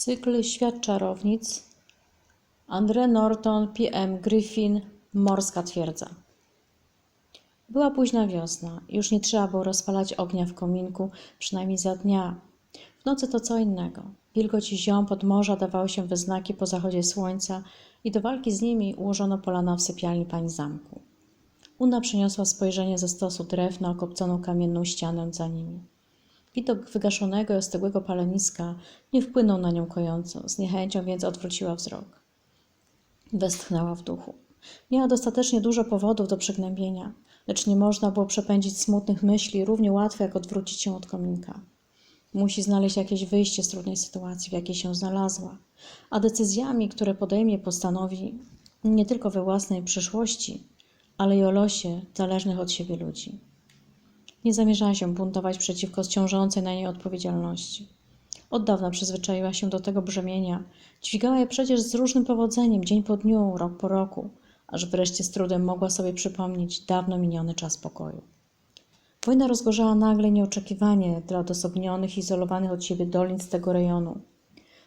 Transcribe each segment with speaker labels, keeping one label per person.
Speaker 1: Cykl Świat Czarownic Andre Norton, P.M. Griffin, Morska Twierdza. Była późna wiosna. Już nie trzeba było rozpalać ognia w kominku, przynajmniej za dnia. W nocy to co innego. Wilgoć ziom pod morza dawały się we znaki po zachodzie słońca i do walki z nimi ułożono polana w sypialni pani zamku. Una przeniosła spojrzenie ze stosu drew na okopconą kamienną ścianę za nimi. Widok wygaszonego i ostygłego paleniska nie wpłynął na nią kojąco, z niechęcią więc odwróciła wzrok. Westchnęła w duchu. Miała dostatecznie dużo powodów do przygnębienia, lecz nie można było przepędzić smutnych myśli równie łatwo, jak odwrócić się od kominka. Musi znaleźć jakieś wyjście z trudnej sytuacji, w jakiej się znalazła, a decyzjami, które podejmie, postanowi nie tylko we własnej przyszłości, ale i o losie zależnych od siebie ludzi. Nie zamierzała się buntować przeciwko ciążącej na niej odpowiedzialności. Od dawna przyzwyczaiła się do tego brzemienia. Dźwigała je przecież z różnym powodzeniem, dzień po dniu, rok po roku, aż wreszcie z trudem mogła sobie przypomnieć dawno miniony czas pokoju. Wojna rozgorzała nagle nieoczekiwanie dla odosobnionych, izolowanych od siebie dolin z tego rejonu.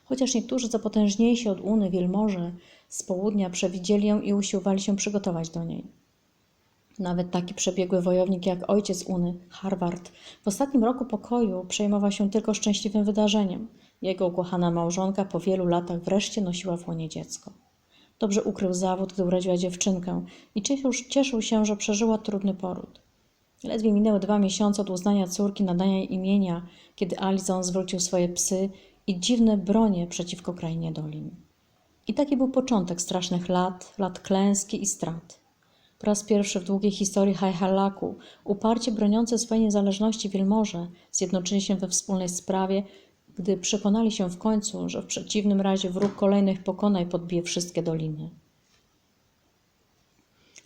Speaker 1: Chociaż niektórzy zapotężniejsi od Uny wielmoże z południa przewidzieli ją i usiłowali się przygotować do niej. Nawet taki przebiegły wojownik jak ojciec Uny, Harvard, w ostatnim roku pokoju przejmował się tylko szczęśliwym wydarzeniem. Jego ukochana małżonka po wielu latach wreszcie nosiła w łonie dziecko. Dobrze ukrył zawód, gdy urodziła dziewczynkę i cieszył, cieszył się, że przeżyła trudny poród. Ledwie minęły dwa miesiące od uznania córki, nadania jej imienia, kiedy Alison zwrócił swoje psy i dziwne bronie przeciwko krainie Dolin. I taki był początek strasznych lat, lat klęski i strat. Po raz pierwszy w długiej historii Hajhalaku uparcie broniące swojej niezależności wielmoże zjednoczyli się we wspólnej sprawie, gdy przekonali się w końcu, że w przeciwnym razie wróg kolejnych pokonań podbije wszystkie doliny.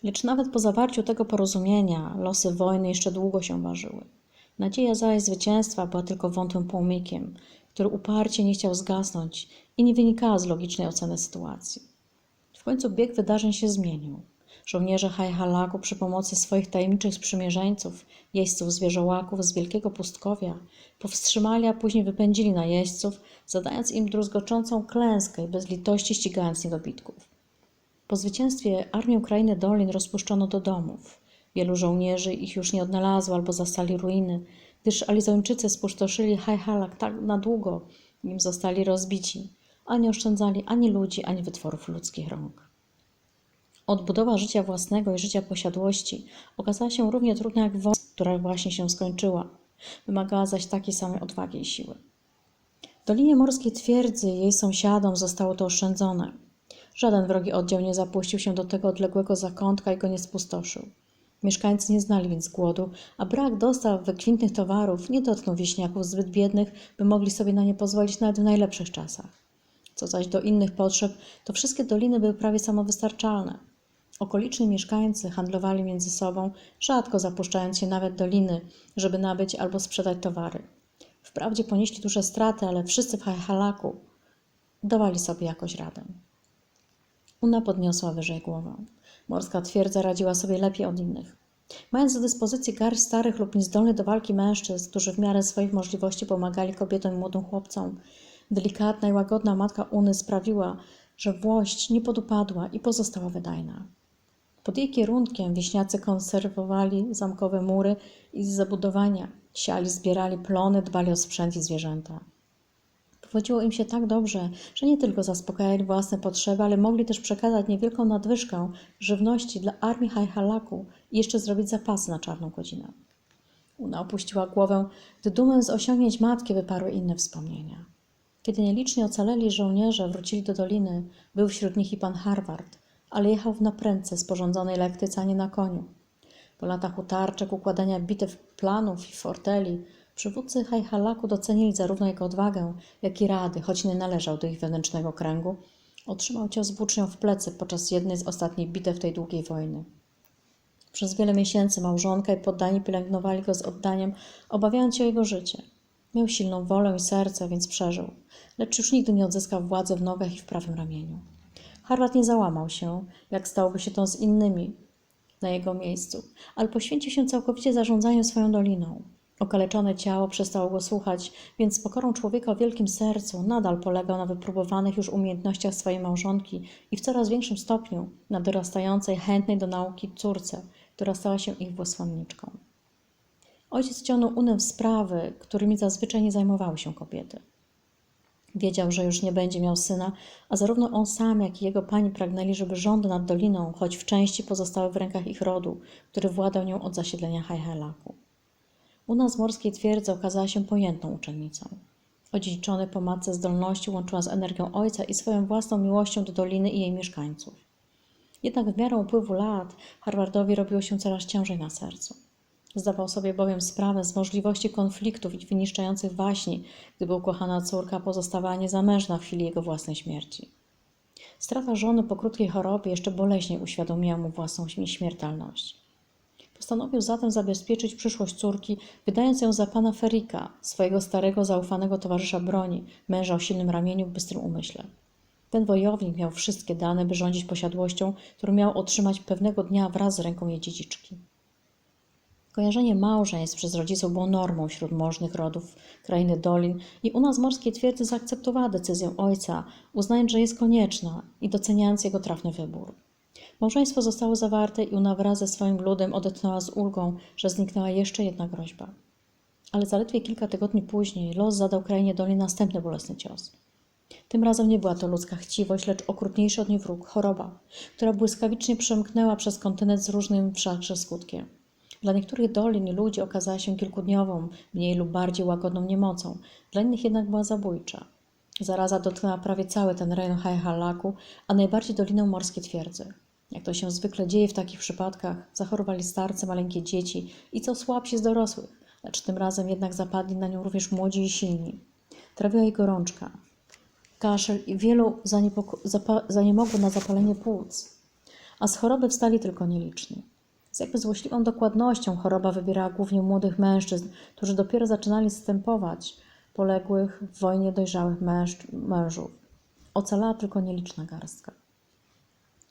Speaker 1: Lecz nawet po zawarciu tego porozumienia losy wojny jeszcze długo się ważyły. Nadzieja zaś zwycięstwa była tylko wątłym płomikiem, który uparcie nie chciał zgasnąć i nie wynikała z logicznej oceny sytuacji. W końcu bieg wydarzeń się zmienił. Żołnierze Hajhalaku przy pomocy swoich tajemniczych sprzymierzeńców, jeźdźców zwierzołaków z wielkiego pustkowia, powstrzymali, a później wypędzili najeźdźców, zadając im druzgoczącą klęskę i bez litości ścigając niedobitków. Po zwycięstwie armię krainy Dolin rozpuszczono do domów. Wielu żołnierzy ich już nie odnalazło albo zastali ruiny, gdyż Alizończycy spustoszyli Hajhalak tak na długo, nim zostali rozbici, a nie oszczędzali ani ludzi, ani wytworów ludzkich rąk. Odbudowa życia własnego i życia posiadłości okazała się równie trudna jak wojna, która właśnie się skończyła. Wymagała zaś takiej samej odwagi i siły. Dolinie Morskiej Twierdzy jej sąsiadom zostało to oszczędzone. Żaden wrogi oddział nie zapuścił się do tego odległego zakątka i go nie spustoszył. Mieszkańcy nie znali więc głodu, a brak dostaw wykwintnych towarów nie dotknął wieśniaków zbyt biednych, by mogli sobie na nie pozwolić nawet w najlepszych czasach. Co zaś do innych potrzeb, to wszystkie doliny były prawie samowystarczalne. Okoliczni mieszkańcy handlowali między sobą, rzadko zapuszczając się nawet do liny, żeby nabyć albo sprzedać towary. Wprawdzie ponieśli duże straty, ale wszyscy w Hajhalaku dawali sobie jakoś radę. Una podniosła wyżej głowę. Morska twierdza radziła sobie lepiej od innych. Mając do dyspozycji garść starych lub niezdolnych do walki mężczyzn, którzy w miarę swoich możliwości pomagali kobietom i młodym chłopcom, delikatna i łagodna matka Uny sprawiła, że włość nie podupadła i pozostała wydajna. Pod jej kierunkiem wieśniacy konserwowali zamkowe mury i zabudowania, siali, zbierali plony, dbali o sprzęt i zwierzęta. Powodziło im się tak dobrze, że nie tylko zaspokajali własne potrzeby, ale mogli też przekazać niewielką nadwyżkę żywności dla armii Hajhalaku i jeszcze zrobić zapasy na czarną godzinę. Una opuściła głowę, gdy dumę z osiągnięć matki wyparły inne wspomnienia. Kiedy nieliczni ocaleli żołnierze wrócili do doliny, był wśród nich i pan Harvard, ale jechał w naprędce sporządzonej lektyce, a nie na koniu. Po latach utarczek, układania bitew planów i forteli, przywódcy Hajhalaku docenili zarówno jego odwagę, jak i rady, choć nie należał do ich wewnętrznego kręgu. Otrzymał cios włócznią w plecy podczas jednej z ostatnich bitew tej długiej wojny. Przez wiele miesięcy małżonka i poddani pielęgnowali go z oddaniem, obawiając się o jego życie. Miał silną wolę i serce, więc przeżył, lecz już nigdy nie odzyskał władzy w nogach i w prawym ramieniu. Harvard nie załamał się, jak stałoby się to z innymi na jego miejscu, ale poświęcił się całkowicie zarządzaniu swoją doliną. Okaleczone ciało przestało go słuchać, więc z pokorą człowieka o wielkim sercu nadal polegał na wypróbowanych już umiejętnościach swojej małżonki i w coraz większym stopniu na dorastającej, chętnej do nauki córce, która stała się ich wysłanniczką. Ojciec wciągnął Unę w sprawy, którymi zazwyczaj nie zajmowały się kobiety. Wiedział, że już nie będzie miał syna, a zarówno on sam, jak i jego pani pragnęli, żeby rządy nad doliną, choć w części pozostały w rękach ich rodu, który władał nią od zasiedlenia Hajhelaku. Una z morskiej twierdzy okazała się pojętną uczennicą. Odziedziczony po matce zdolności łączyła z energią ojca i swoją własną miłością do doliny i jej mieszkańców. Jednak w miarę upływu lat Harvardowi robiło się coraz ciężej na sercu. Zdawał sobie bowiem sprawę z możliwości konfliktów i wyniszczających waśni, gdyby ukochana córka pozostawała niezamężna w chwili jego własnej śmierci. Strata żony po krótkiej chorobie jeszcze boleśniej uświadomiła mu własną śmiertelność. Postanowił zatem zabezpieczyć przyszłość córki, wydając ją za pana Ferika, swojego starego, zaufanego towarzysza broni, męża o silnym ramieniu, bystrym umyśle. Ten wojownik miał wszystkie dane, by rządzić posiadłością, którą miał otrzymać pewnego dnia wraz z ręką jej dziedziczki. Kojarzenie małżeństw przez rodziców było normą wśród możnych rodów krainy Dolin i u nas morskiej twierdzy zaakceptowała decyzję ojca, uznając, że jest konieczna i doceniając jego trafny wybór. Małżeństwo zostało zawarte i Una wraz ze swoim ludem odetchnęła z ulgą, że zniknęła jeszcze jedna groźba. Ale zaledwie kilka tygodni później los zadał krainie Dolin następny bolesny cios. Tym razem nie była to ludzka chciwość, lecz okrutniejszy od niej wróg choroba, która błyskawicznie przemknęła przez kontynent z różnym wszakże skutkiem. Dla niektórych dolin i ludzi okazała się kilkudniową, mniej lub bardziej łagodną niemocą, dla innych jednak była zabójcza. Zaraza dotknęła prawie cały ten rejon Hajhalaku, a najbardziej dolinę Morskie Twierdzy. Jak to się zwykle dzieje w takich przypadkach, zachorowali starcy, maleńkie dzieci i co słabsi z dorosłych, lecz tym razem jednak zapadli na nią również młodzi i silni. Trawiła jej gorączka, kaszel i wielu zaniemogło na zapalenie płuc, a z choroby wstali tylko nieliczni. Z jakby złośliwą dokładnością choroba wybierała głównie młodych mężczyzn, którzy dopiero zaczynali zstępować poległych w wojnie dojrzałych męż, mężów. Ocalała tylko nieliczna garstka.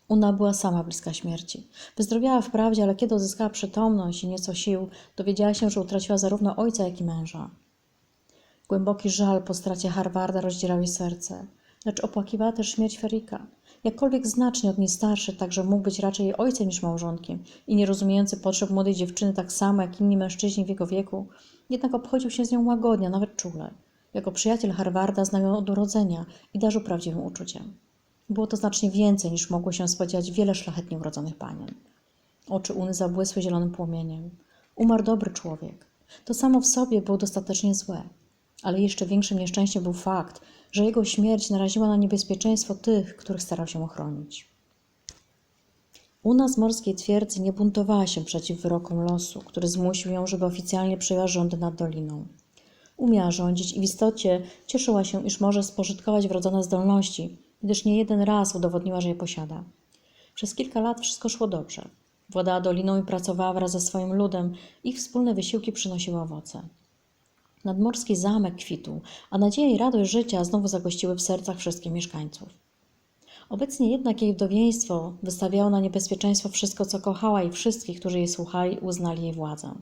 Speaker 1: Una była sama bliska śmierci. Wyzdrowiała wprawdzie, ale kiedy uzyskała przytomność i nieco sił, dowiedziała się, że utraciła zarówno ojca, jak i męża. Głęboki żal po stracie Harvarda rozdzierał jej serce, lecz opłakiwała też śmierć Ferika. Jakkolwiek znacznie od niej starszy, także mógł być raczej jej ojcem niż małżonkiem i nierozumiejący potrzeb młodej dziewczyny tak samo jak inni mężczyźni w jego wieku, jednak obchodził się z nią łagodnie, nawet czule. Jako przyjaciel Harvarda znał ją od urodzenia i darzył prawdziwym uczuciem. Było to znacznie więcej niż mogło się spodziewać wiele szlachetnie urodzonych panien. Oczy Uny zabłysły zielonym płomieniem. Umarł dobry człowiek. To samo w sobie było dostatecznie złe. Ale jeszcze większym nieszczęściem był fakt, że jego śmierć naraziła na niebezpieczeństwo tych, których starał się ochronić. Una z morskiej twierdzy nie buntowała się przeciw wyrokom losu, który zmusił ją, żeby oficjalnie przejęła rządy nad doliną. Umiała rządzić i w istocie cieszyła się, iż może spożytkować wrodzone zdolności, gdyż nie jeden raz udowodniła, że je posiada. Przez kilka lat wszystko szło dobrze. Władała doliną i pracowała wraz ze swoim ludem, ich wspólne wysiłki przynosiły owoce. Nadmorski zamek kwitł, a nadzieja i radość życia znowu zagościły w sercach wszystkich mieszkańców. Obecnie jednak jej wdowieństwo wystawiało na niebezpieczeństwo wszystko, co kochała i wszystkich, którzy jej słuchali, uznali jej władzę.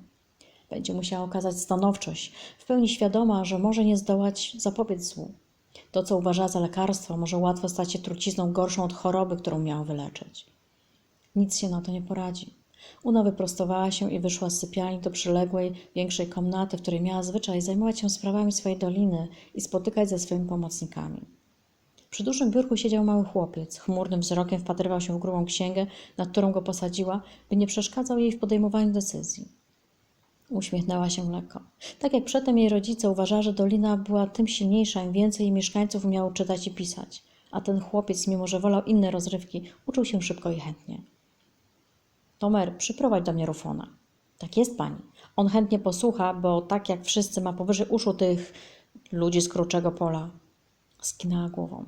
Speaker 1: Będzie musiała okazać stanowczość, w pełni świadoma, że może nie zdołać zapobiec złu. To, co uważała za lekarstwo, może łatwo stać się trucizną gorszą od choroby, którą miała wyleczyć. Nic się na to nie poradzi. Una wyprostowała się i wyszła z sypialni do przyległej, większej komnaty, w której miała zwyczaj zajmować się sprawami swojej doliny i spotykać ze swoimi pomocnikami. Przy dużym biurku siedział mały chłopiec. Chmurnym wzrokiem wpatrywał się w grubą księgę, nad którą go posadziła, by nie przeszkadzał jej w podejmowaniu decyzji. Uśmiechnęła się lekko. Tak jak przedtem jej rodzice uważała, że dolina była tym silniejsza, im więcej jej mieszkańców umiało czytać i pisać. A ten chłopiec, mimo że wolał inne rozrywki, uczył się szybko i chętnie. Tomer, przyprowadź do mnie Rufona. Tak jest pani. On chętnie posłucha, bo tak jak wszyscy ma powyżej uszu tych ludzi z kruczego pola. Skinęła głową.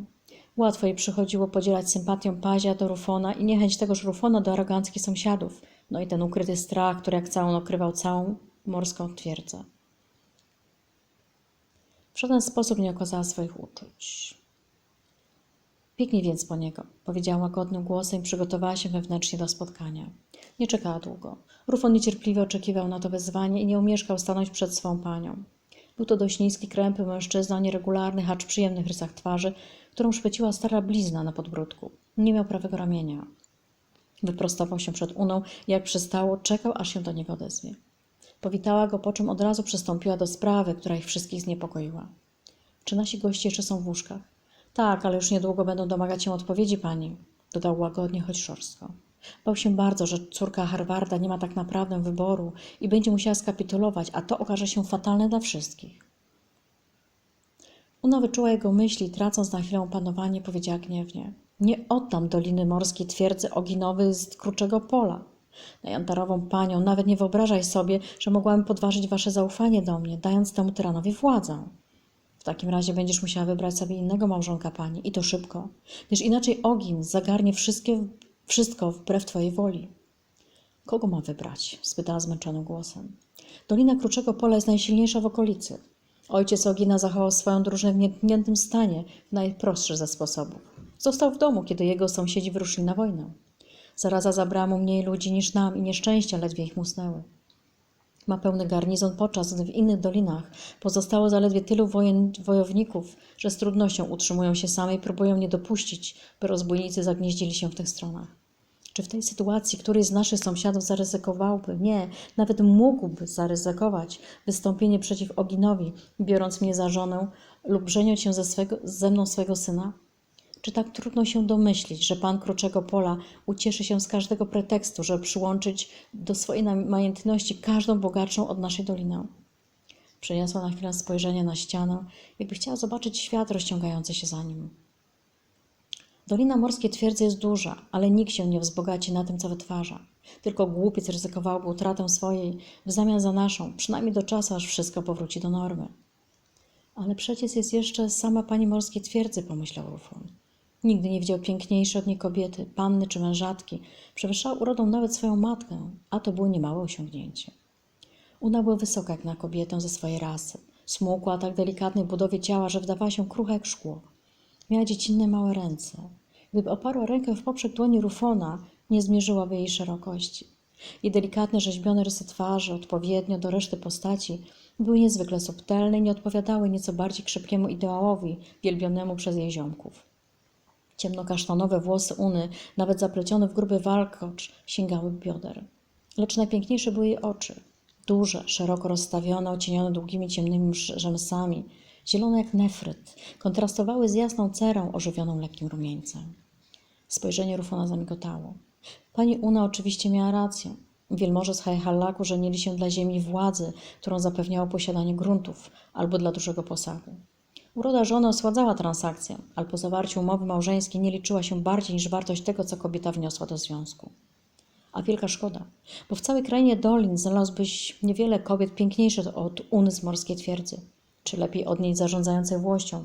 Speaker 1: Łatwo jej przychodziło podzielać sympatią Pazia do Rufona i niechęć tegoż Rufona do aroganckich sąsiadów. No i ten ukryty strach, który jak całą okrywał całą morską twierdzę. W żaden sposób nie okazała swoich uczuć. Biegnij więc po niego, powiedziała łagodnym głosem i przygotowała się wewnętrznie do spotkania. Nie czekała długo. Rufon niecierpliwie oczekiwał na to wezwanie i nie umieszkał stanąć przed swą panią. Był to dość niski, krępy mężczyzna o nieregularnych, acz przyjemnych rysach twarzy, którą szpeciła stara blizna na podbródku. Nie miał prawego ramienia. Wyprostował się przed Uną jak przystało, czekał, aż się do niego odezwie. Powitała go, po czym od razu przystąpiła do sprawy, która ich wszystkich zniepokoiła. Czy nasi goście jeszcze są w łóżkach? Tak, ale już niedługo będą domagać się odpowiedzi pani, dodał łagodnie, choć szorstko. Bał się bardzo, że córka Harvarda nie ma tak naprawdę wyboru i będzie musiała skapitulować, a to okaże się fatalne dla wszystkich. Una wyczuła jego myśli, tracąc na chwilę panowanie, powiedziała gniewnie. Nie oddam Doliny Morskiej twierdzy Oginowy z Kruczego Pola. Na jantarową panią nawet nie wyobrażaj sobie, że mogłam podważyć wasze zaufanie do mnie, dając temu tyranowi władzę. W takim razie będziesz musiała wybrać sobie innego małżonka pani i to szybko, gdyż inaczej Ogin zagarnie wszystkie, wszystko wbrew twojej woli. Kogo mam wybrać? spytała zmęczonym głosem. Dolina Kruczego Pola jest najsilniejsza w okolicy. Ojciec Ogina zachował swoją drużynę w nietkniętym stanie w najprostszy ze sposobów. Został w domu, kiedy jego sąsiedzi wyruszyli na wojnę. Zaraza zabrała mu mniej ludzi niż nam i nieszczęścia ledwie ich musnęły. Ma pełny garnizon, podczas gdy w innych dolinach pozostało zaledwie tylu wojen, wojowników, że z trudnością utrzymują się same i próbują nie dopuścić, by rozbójnicy zagnieździli się w tych stronach. Czy w tej sytuacji któryś z naszych sąsiadów zaryzykowałby, nie, nawet mógłby zaryzykować wystąpienie przeciw Oginowi, biorąc mnie za żonę lub żeniąc się ze, swego, ze mną swego syna? Czy tak trudno się domyślić, że pan Kruczego Pola ucieszy się z każdego pretekstu, żeby przyłączyć do swojej majętności każdą bogatszą od naszej doliny? Przeniosła na chwilę spojrzenie na ścianę, jakby chciała zobaczyć świat rozciągający się za nim. Dolina Morskie Twierdzy jest duża, ale nikt się nie wzbogaci na tym, co wytwarza. Tylko głupiec ryzykowałby utratę swojej w zamian za naszą, przynajmniej do czasu, aż wszystko powróci do normy. Ale przecież jest jeszcze sama pani Morskie Twierdzy, pomyślał Rufon. Nigdy nie widział piękniejszej od niej kobiety, panny czy mężatki. Przewyższała urodą nawet swoją matkę, a to było niemałe osiągnięcie. Una była wysoka jak na kobietę ze swojej rasy. Smukła tak delikatnej budowie ciała, że wydawała się krucha jak szkło. Miała dziecinne małe ręce. Gdyby oparła rękę w poprzek dłoni Rufona, nie zmierzyłaby jej szerokości. Jej delikatne, rzeźbione rysy twarzy, odpowiednio do reszty postaci, były niezwykle subtelne i nie odpowiadały nieco bardziej krzepiemu ideałowi wielbionemu przez jej ziomków. Ciemnokasztanowe włosy Uny, nawet zaplecione w gruby walkocz, sięgały bioder. Lecz najpiękniejsze były jej oczy. Duże, szeroko rozstawione, ocienione długimi ciemnymi rzęsami, zielone jak nefryt, kontrastowały z jasną cerą ożywioną lekkim rumieńcem. Spojrzenie Rufona zamigotało. Pani Una oczywiście miała rację. Wielmoże z Hajhallaku żenili się dla ziemi władzy, którą zapewniało posiadanie gruntów, albo dla dużego posagu. Uroda żony osładzała transakcję, ale po zawarciu umowy małżeńskiej nie liczyła się bardziej niż wartość tego, co kobieta wniosła do związku. A wielka szkoda, bo w całej krainie Dolin znalazłbyś niewiele kobiet piękniejszych od Uny z morskiej twierdzy, czy lepiej od niej zarządzającej włością.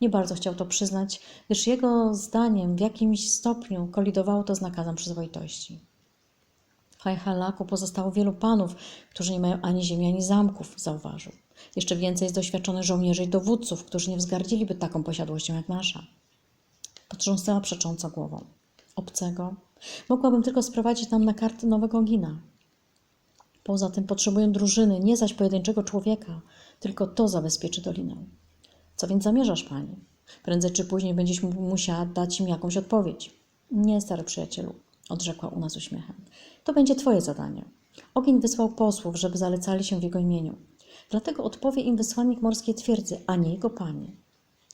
Speaker 1: Nie bardzo chciał to przyznać, gdyż jego zdaniem w jakimś stopniu kolidowało to z nakazem przyzwoitości. W Hajhalaku pozostało wielu panów, którzy nie mają ani ziemi, ani zamków, zauważył. Jeszcze więcej jest doświadczonych żołnierzy i dowódców, którzy nie wzgardziliby taką posiadłością jak nasza. Potrząsnęła przecząco głową. Obcego mogłabym tylko sprowadzić nam na karty nowego gina. Poza tym potrzebuję drużyny, nie zaś pojedynczego człowieka. Tylko to zabezpieczy dolinę. Co więc zamierzasz, pani? Prędzej czy później będziesz musiała dać im jakąś odpowiedź. Nie, stary przyjacielu, odrzekła u nas uśmiechem. To będzie twoje zadanie. Ogień wysłał posłów, żeby zalecali się w jego imieniu. Dlatego odpowie im wysłannik morskiej twierdzy, a nie jego pani.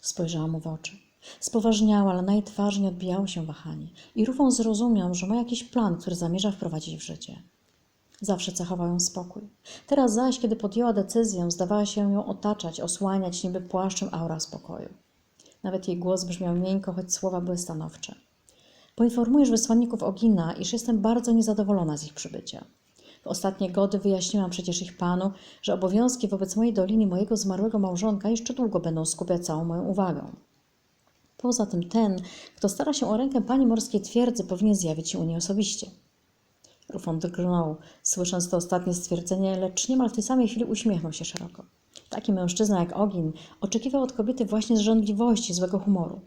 Speaker 1: Spojrzała mu w oczy. Spoważniała, ale na jej nie odbijało się wahanie. I Rufon zrozumiał, że ma jakiś plan, który zamierza wprowadzić w życie. Zawsze cechował ją spokój. Teraz zaś, kiedy podjęła decyzję, zdawała się ją otaczać, osłaniać niby płaszczem aura spokoju. Nawet jej głos brzmiał miękko, choć słowa były stanowcze. Poinformujesz wysłanników Ogina, iż jestem bardzo niezadowolona z ich przybycia. W ostatnie gody wyjaśniłam przecież ich panu, że obowiązki wobec mojej doliny mojego zmarłego małżonka jeszcze długo będą skupiać całą moją uwagę. Poza tym ten, kto stara się o rękę pani morskiej twierdzy, powinien zjawić się u niej osobiście. Rufon drgnął, słysząc to ostatnie stwierdzenie, lecz niemal w tej samej chwili uśmiechnął się szeroko. Taki mężczyzna jak Ogin oczekiwał od kobiety właśnie zżądliwości, złego humoru.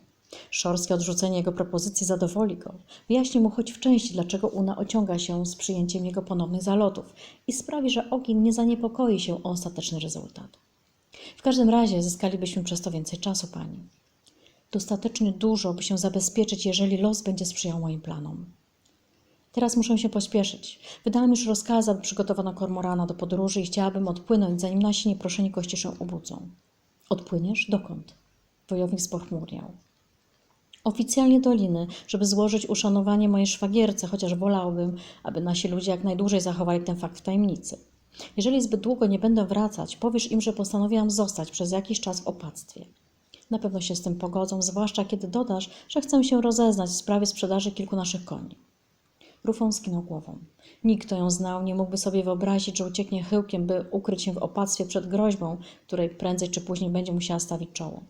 Speaker 1: Szorskie odrzucenie jego propozycji zadowoli go. Wyjaśni mu choć w części, dlaczego Una ociąga się z przyjęciem jego ponownych zalotów i sprawi, że Ogin nie zaniepokoi się o ostateczny rezultat. W każdym razie zyskalibyśmy przez to więcej czasu, pani. Dostatecznie dużo, by się zabezpieczyć, jeżeli los będzie sprzyjał moim planom. Teraz muszę się pośpieszyć. Wydałam już rozkaz, aby przygotowano kormorana do podróży i chciałabym odpłynąć, zanim nasi nieproszeni goście się obudzą. Odpłyniesz? Dokąd? Wojownik spochmurniał. Oficjalnie do Liny, żeby złożyć uszanowanie mojej szwagierce, chociaż wolałbym, aby nasi ludzie jak najdłużej zachowali ten fakt w tajemnicy. Jeżeli zbyt długo nie będę wracać, powiesz im, że postanowiłam zostać przez jakiś czas w opactwie. Na pewno się z tym pogodzą, zwłaszcza kiedy dodasz, że chcę się rozeznać w sprawie sprzedaży kilku naszych koni. Rufą skinął głową. Nikt, kto ją znał, nie mógłby sobie wyobrazić, że ucieknie chyłkiem, by ukryć się w opactwie przed groźbą, której prędzej czy później będzie musiała stawić czoło.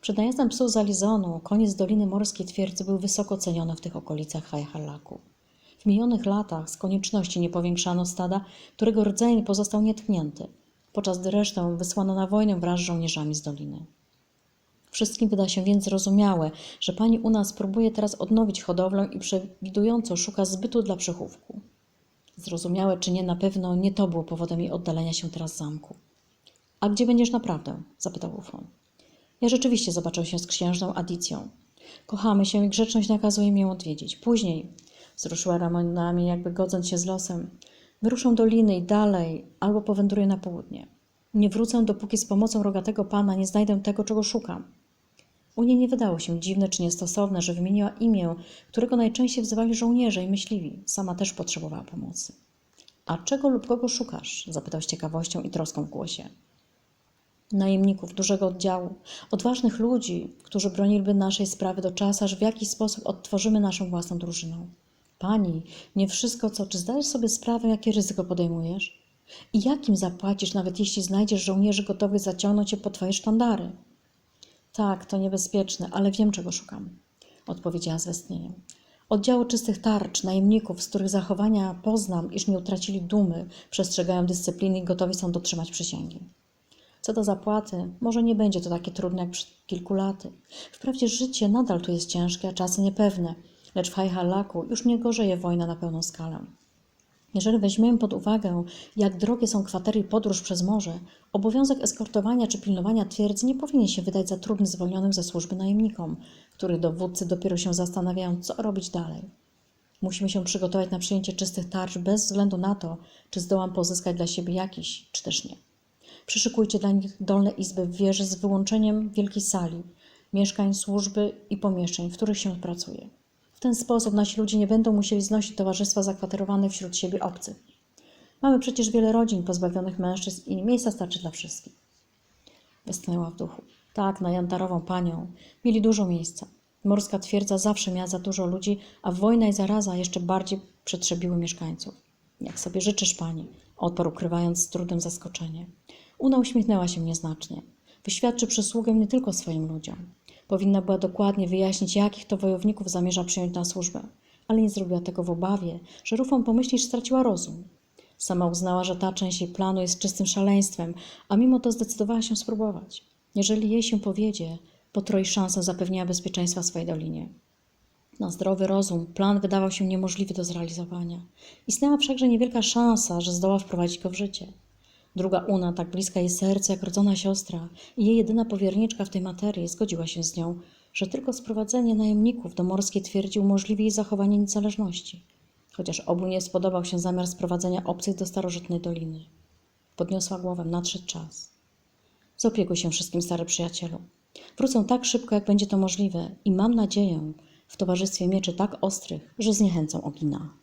Speaker 1: Przed najazdem psów z Alizonu koniec Doliny Morskiej Twierdzy był wysoko ceniony w tych okolicach Hajhallaku. W minionych latach z konieczności nie powiększano stada, którego rdzeń pozostał nietknięty, podczas gdy resztę wysłano na wojnę wraz z żołnierzami z doliny. Wszystkim wyda się więc zrozumiałe, że pani u nas próbuje teraz odnowić hodowlę i przewidująco szuka zbytu dla przechówku. Zrozumiałe czy nie, na pewno nie to było powodem jej oddalenia się teraz z zamku. A gdzie będziesz naprawdę? zapytał Ufon. Ja rzeczywiście zobaczę się z księżną Adicją. Kochamy się i grzeczność nakazuje mi ją odwiedzić. Później, wzruszyła ramionami, jakby godząc się z losem, wyruszę do Liny i dalej, albo powędruję na południe. Nie wrócę, dopóki z pomocą rogatego pana nie znajdę tego, czego szukam. U niej nie wydało się dziwne czy niestosowne, że wymieniła imię, którego najczęściej wzywali żołnierze i myśliwi. Sama też potrzebowała pomocy. A czego lub kogo szukasz? zapytał z ciekawością i troską w głosie. Najemników dużego oddziału, odważnych ludzi, którzy broniliby naszej sprawy do czasu, aż w jakiś sposób odtworzymy naszą własną drużyną. Pani, nie wszystko co, czy zdajesz sobie sprawę, jakie ryzyko podejmujesz? I jakim zapłacisz, nawet jeśli znajdziesz żołnierzy gotowych zaciągnąć cię po twoje sztandary? Tak, to niebezpieczne, ale wiem, czego szukam, odpowiedziała z westchnieniem. Oddziału czystych tarcz, najemników, z których zachowania poznam, iż nie utracili dumy, przestrzegają dyscypliny i gotowi są dotrzymać przysięgi. Co do zapłaty, może nie będzie to takie trudne jak przed kilku laty. Wprawdzie życie nadal tu jest ciężkie, a czasy niepewne, lecz w Hajhalaku już nie gorzeje wojna na pełną skalę. Jeżeli weźmiemy pod uwagę, jak drogie są kwatery i podróż przez morze, obowiązek eskortowania czy pilnowania twierdzy nie powinien się wydać za trudny zwolnionym ze służby najemnikom, których dowódcy dopiero się zastanawiają, co robić dalej. Musimy się przygotować na przyjęcie czystych tarcz bez względu na to, czy zdołam pozyskać dla siebie jakiś, czy też nie. Przyszykujcie dla nich dolne izby w wieży z wyłączeniem wielkiej sali, mieszkań, służby i pomieszczeń, w których się pracuje. W ten sposób nasi ludzie nie będą musieli znosić towarzystwa zakwaterowanych wśród siebie obcych. Mamy przecież wiele rodzin pozbawionych mężczyzn i miejsca starczy dla wszystkich. Westchnęła w duchu. Tak, na jantarową panią. Mieli dużo miejsca. Morska twierdza zawsze miała za dużo ludzi, a wojna i zaraza jeszcze bardziej przetrzebiły mieszkańców. Jak sobie życzysz, pani, odparł, ukrywając z trudem zaskoczenie. Una uśmiechnęła się nieznacznie. Wyświadczy przysługę nie tylko swoim ludziom. Powinna była dokładnie wyjaśnić, jakich to wojowników zamierza przyjąć na służbę, ale nie zrobiła tego w obawie, że Rufon pomyśli, że straciła rozum. Sama uznała, że ta część jej planu jest czystym szaleństwem, a mimo to zdecydowała się spróbować. Jeżeli jej się powiedzie, potroi szansę zapewnienia bezpieczeństwa swojej dolinie. Na zdrowy rozum plan wydawał się niemożliwy do zrealizowania. Istniała wszakże niewielka szansa, że zdoła wprowadzić go w życie. Druga Una, tak bliska jej serca jak rodzona siostra i jej jedyna powierniczka w tej materii, zgodziła się z nią, że tylko sprowadzenie najemników do morskiej twierdzi umożliwi jej zachowanie niezależności, chociaż obu nie spodobał się zamiar sprowadzenia obcych do starożytnej doliny. Podniosła głowę, nadszedł czas. Zaopiekuj się wszystkim, stary przyjacielu. Wrócę tak szybko, jak będzie to możliwe i mam nadzieję, w towarzystwie mieczy tak ostrych, że zniechęcą Ogina.